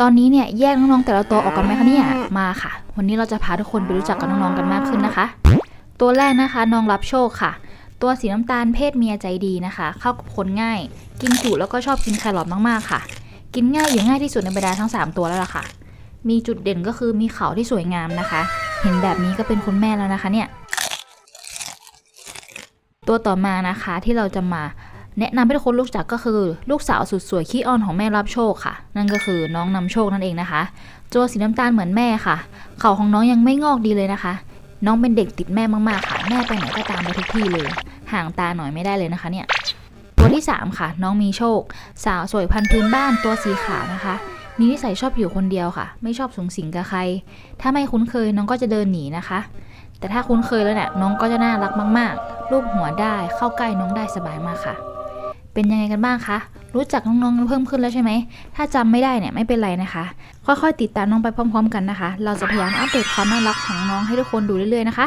ตอนนี้เนี่ยแยกน้องๆแต่ละตัวออกกันไหมคะเนี่ยมาค่ะ วันนี้เราจะพาทุกคนไปรู้จักกับน้องๆกันมากขึ้นนะคะ ตัวแรกนะคะน้องรับโชคค่ะ ตัวสีน้ำตาลเพศเมียใจดีนะคะ เข้ากับคนง่าย กินจุแล้วก็ชอบกินแครอทมากๆค่ะ กินง่ายอยู่ง่ายที่สุดในบรรดาทั้ง 3 ตัวแล้วล่ะค่ะ มีจุดเด่นก็คือมีเขาที่สวยงามนะคะ เห็นแบบนี้ก็เป็นคุณแม่แล้วนะคะเนี่ยตัวต่อมานะคะที่เราจะมา แนะนำให้ทุกคนรู้จักก็คือ ลูกสาวสุดสวยขี้อ้อนของแม่รับโชคค่ะ นั่นก็คือน้องนำโชคนั่นเองนะคะตัวสีน้ำตาลเหมือนแม่ค่ะ เข่าของน้องยังไม่งอกดีเลยนะคะ น้องเป็นเด็กติดแม่มากๆค่ะ แม่ไปไหนก็ตามไปทุกที่เลย ห่างตาหน่อยไม่ได้เลยนะคะเนี่ย ตัวที่ 3 ค่ะ น้องมีโชค สาวสวยพันพื้นบ้านตัวสีขาวนะคะ มีนิสัยชอบอยู่คนเดียวค่ะ ไม่ชอบสูงสิงกับใคร ถ้าไม่คุ้นเคยน้องก็จะเดินหนีนะคะ แต่ถ้าคุ้นเคยแล้วเนี่ยน้องก็จะน่ารักมาก ๆ รูปหัวได้เข้าใกล้น้องได้สบายมากค่ะ เป็นยังไงกันบ้างคะ รู้จักน้องๆเพิ่มขึ้นแล้วใช่ไหม ถ้าจำไม่ได้เนี่ยไม่เป็นไรนะคะ ค่อยๆติดตามน้องไปพร้อม ๆ กันนะคะ เราจะพยายามอัปเดตความน่ารักของน้องให้ทุกคนดูเรื่อยๆนะคะ